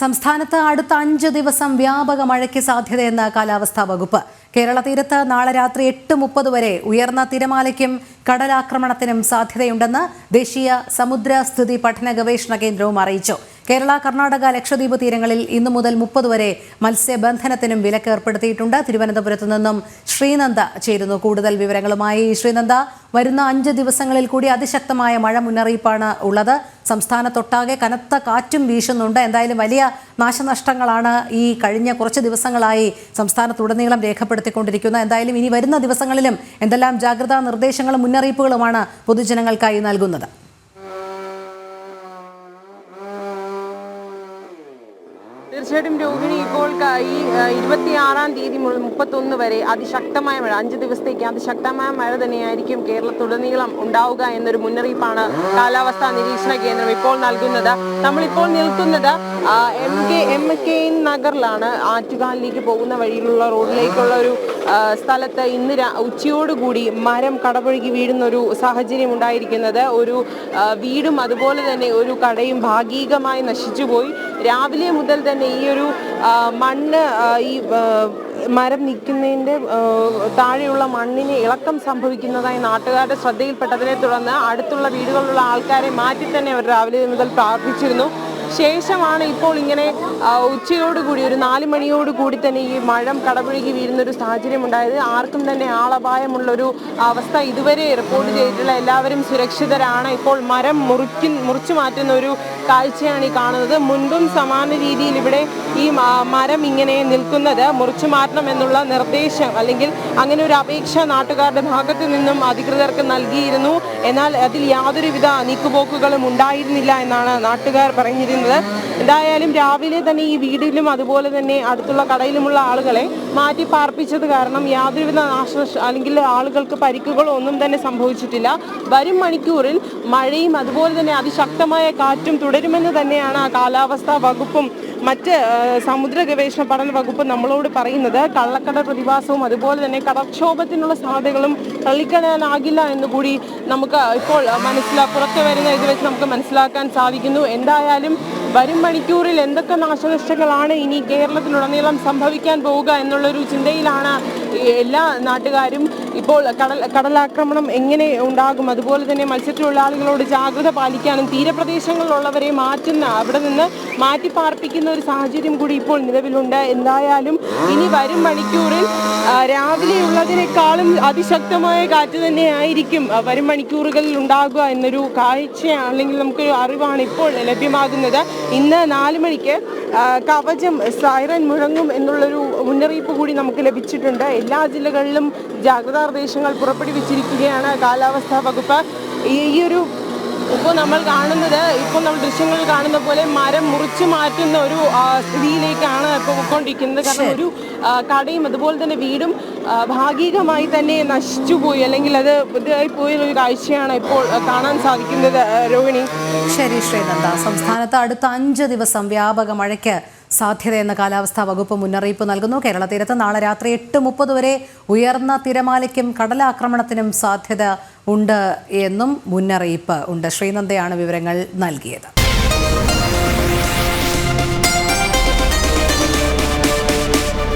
സംസ്ഥാനത്ത് അടുത്ത അഞ്ച് ദിവസം വ്യാപക മഴയ്ക്ക് സാധ്യതയെന്ന് കാലാവസ്ഥാ വകുപ്പ്. കേരള തീരത്ത് നാളെ രാത്രി എട്ട് മുപ്പത് വരെ ഉയർന്ന തിരമാലയ്ക്കും കടലാക്രമണത്തിനും സാധ്യതയുണ്ടെന്ന് ദേശീയ സമുദ്രസ്ഥിതി പഠന ഗവേഷണ കേന്ദ്രവും അറിയിച്ചു. കേരള കർണാടക ലക്ഷദ്വീപ് തീരങ്ങളിൽ ഇന്നു മുതൽ മുപ്പത് വരെ മത്സ്യബന്ധനത്തിനും വിലക്ക് ഏർപ്പെടുത്തിയിട്ടുണ്ട് തിരുവനന്തപുരത്ത് നിന്നും ശ്രീനന്ദ ചേരുന്നു. കൂടുതൽ വിവരങ്ങളുമായി ശ്രീനന്ദ. വരുന്ന അഞ്ച് ദിവസങ്ങളിൽ കൂടി അതിശക്തമായ മഴ മുന്നറിയിപ്പാണ് ഉള്ളത്. സംസ്ഥാനത്തൊട്ടാകെ കനത്ത കാറ്റും വീശുന്നുണ്ട്. എന്തായാലും വലിയ നാശനഷ്ടങ്ങളാണ് ഈ കഴിഞ്ഞ കുറച്ച് ദിവസങ്ങളായി സംസ്ഥാനത്തുടനീളം രേഖപ്പെടുത്തിക്കൊണ്ടിരിക്കുന്നത്. എന്തായാലും ഇനി വരുന്ന ദിവസങ്ങളിലും എന്തെല്ലാം ജാഗ്രതാ നിർദ്ദേശങ്ങളും മുന്നറിയിപ്പുകളുമാണ് പൊതുജനങ്ങൾക്കായി നൽകുന്നത്. തീർച്ചയായിട്ടും രോഹിണി ഇപ്പോൾ ഈ ഇരുപത്തിയാറാം തീയതി മുതൽ മുപ്പത്തൊന്ന് വരെ അതിശക്തമായ മഴ അഞ്ച് ദിവസത്തേക്ക് അതിശക്തമായ മഴ തന്നെയായിരിക്കും കേരളത്തുടനീളം ഉണ്ടാവുക എന്നൊരു മുന്നറിയിപ്പാണ് കാലാവസ്ഥാ നിരീക്ഷണ കേന്ദ്രം ഇപ്പോൾ നൽകുന്നത്. നമ്മളിപ്പോൾ നിൽക്കുന്നത് എം കെ എം കെ നഗറിലാണ്. ആറ്റുകാലിലേക്ക് പോകുന്ന വഴിയിലുള്ള റോഡിലേക്കുള്ള ഒരു സ്ഥലത്ത് ഇന്ന് ഉച്ചയോടുകൂടി മരം കടപുഴകി വീഴുന്ന ഒരു സാഹചര്യം ഉണ്ടായിരിക്കുന്നത്. ഒരു വീടും അതുപോലെ തന്നെ ഒരു കടയും ഭാഗികമായി നശിച്ചുപോയി. രാവിലെ മുതൽ തന്നെ ഈ ഒരു മണ്ണ് ഈ മരം നിൽക്കുന്നതിന്റെ താഴെയുള്ള മണ്ണിന് ഇളക്കം സംഭവിക്കുന്നതായി നാട്ടുകാരുടെ ശ്രദ്ധയിൽപ്പെട്ടതിനെ തുടർന്ന് അടുത്തുള്ള വീടുകളിലുള്ള ആൾക്കാരെ മാറ്റി തന്നെ അവർ രാവിലെ മുതൽ പ്രാർത്ഥിച്ചിരുന്നു. ശേഷമാണ് ഇപ്പോൾ ഇങ്ങനെ ഉച്ചയോടുകൂടി ഒരു നാല് മണിയോട് കൂടി തന്നെ ഈ മഴം കടപുഴകി വീഴുന്ന ഒരു സാഹചര്യം ഉണ്ടായത്. ആർക്കും തന്നെ ആളപായമുള്ളൊരു അവസ്ഥ ഇതുവരെ റിപ്പോർട്ട് ചെയ്തിട്ടുള്ള എല്ലാവരും സുരക്ഷിതരാണ്. ഇപ്പോൾ മരം മുറിക്കു മുറിച്ചു മാറ്റുന്ന ഒരു കാഴ്ചയാണ് ഈ കാണുന്നത്. മുൻപും സമാന രീതിയിൽ ഇവിടെ ഈ മരം ഇങ്ങനെ നിൽക്കുന്നത്. മുറിച്ചു മാറ്റണം എന്നുള്ള നിർദ്ദേശം അല്ലെങ്കിൽ അങ്ങനെ ഒരു അപേക്ഷ നാട്ടുകാരുടെ ഭാഗത്ത് നിന്നും അധികൃതർക്ക് നൽകിയിരുന്നു. എന്നാൽ അതിൽ യാതൊരുവിധ നീക്കുപോക്കുകളും ഉണ്ടായിരുന്നില്ല എന്നാണ് നാട്ടുകാർ പറഞ്ഞിരുന്നത്. എന്തായാലും രാവിലെ തന്നെ ഈ വീടിലും അതുപോലെ തന്നെ അടുത്തുള്ള കടയിലുമുള്ള ആളുകളെ മാറ്റി പാർപ്പിച്ചത് കാരണം യാതൊരുവിധ നാശ അല്ലെങ്കിൽ ആളുകൾക്ക് പരിക്കുകളോ ഒന്നും തന്നെ സംഭവിച്ചിട്ടില്ല. വരും മണിക്കൂറിൽ മഴയും അതുപോലെ തന്നെ അതിശക്തമായ കാറ്റും തുടരുമെന്ന് തന്നെയാണ് ആ കാലാവസ്ഥാ വകുപ്പും മറ്റ് സമുദ്ര ഗവേഷണ പഠന വകുപ്പ് നമ്മളോട് പറയുന്നത്. കള്ളക്കട പ്രതിഭാസവും അതുപോലെ തന്നെ കടക്ഷോഭത്തിനുള്ള സാധ്യതകളും തള്ളിക്കളയാനാകില്ല എന്ന് കൂടി നമുക്ക് ഇപ്പോൾ മനസ്സിലാ പുറത്തു വരുന്ന ഇത് വെച്ച് നമുക്ക് മനസ്സിലാക്കാൻ സാധിക്കുന്നു. എന്തായാലും വരും മണിക്കൂറിൽ എന്തൊക്കെ നാശനഷ്ടങ്ങളാണ് ഇനി കേരളത്തിലുടനീളം സംഭവിക്കാൻ പോവുക എന്നുള്ളൊരു ചിന്തയിലാണ് എല്ലാ നാട്ടുകാരും ഇപ്പോൾ കടൽ കടലാക്രമണം എങ്ങനെ ഉണ്ടാകും? അതുപോലെ തന്നെ മത്സ്യത്തൊഴിലാളികളോട് ജാഗ്രത പാലിക്കാനും തീരപ്രദേശങ്ങളിലുള്ളവരെ മാറ്റുന്ന അവിടെ നിന്ന് മാറ്റി പാർപ്പിക്കുന്ന ഒരു സാഹചര്യം കൂടി ഇപ്പോൾ നിലവിലുണ്ട്. എന്തായാലും ഇനി വരും മണിക്കൂറിൽ രാവിലെ രാവിലെയുള്ളതിനേക്കാളും അതിശക്തമായ കാറ്റ് തന്നെയായിരിക്കും വരും മണിക്കൂറുകളിൽ ഉണ്ടാകുക എന്നൊരു കാഴ്ച അല്ലെങ്കിൽ നമുക്കൊരു അറിവാണ് ഇപ്പോൾ ലഭ്യമാകുന്നത്. ഇന്ന് നാല് മണിക്ക് കവചം സൈറൻ മുഴങ്ങും എന്നുള്ളൊരു മുന്നറിയിപ്പ് കൂടി നമുക്ക് ലഭിച്ചിട്ടുണ്ട്. എല്ലാ ജില്ലകളിലും ജാഗ്രതാ നിർദ്ദേശങ്ങൾ പുറപ്പെടുവിച്ചിരിക്കുകയാണ് കാലാവസ്ഥാ വകുപ്പ്. ഈ ഒരു ഇപ്പോൾ നമ്മൾ കാണുന്നത് ഇപ്പോൾ നമ്മൾ ദൃശ്യങ്ങൾ കാണുന്ന പോലെ മരം മുറിച്ച് മാറ്റുന്ന ഒരു സ്ഥിതിയിലേക്കാണ് ഇപ്പോൾ പോയിക്കൊണ്ടിരിക്കുന്നത്. കാരണം ഒരു കടയും അതുപോലെ തന്നെ വീടും ഭാഗികമായി തന്നെ നശിച്ചുപോയി അല്ലെങ്കിൽ അത് ഇതായി പോയ ഒരു കാഴ്ചയാണ് ഇപ്പോൾ കാണാൻ സാധിക്കുന്നത് രോഹിണി. ശരി ശ്രീനന്ദ സംസ്ഥാനത്ത് അടുത്ത അഞ്ച് ദിവസം വ്യാപക മഴയ്ക്ക് സാധ്യതയെന്ന് കാലാവസ്ഥാ വകുപ്പ് മുന്നറിയിപ്പ് നൽകുന്നു. കേരള തീരത്ത് നാളെ രാത്രി എട്ട് മുപ്പത് വരെ ഉയർന്ന തിരമാലയ്ക്കും കടലാക്രമണത്തിനും സാധ്യത ഉണ്ട് എന്നും മുന്നറിയിപ്പ് ഉണ്ട്. ശ്രീനന്ദയാണ് വിവരങ്ങൾ നൽകിയത്.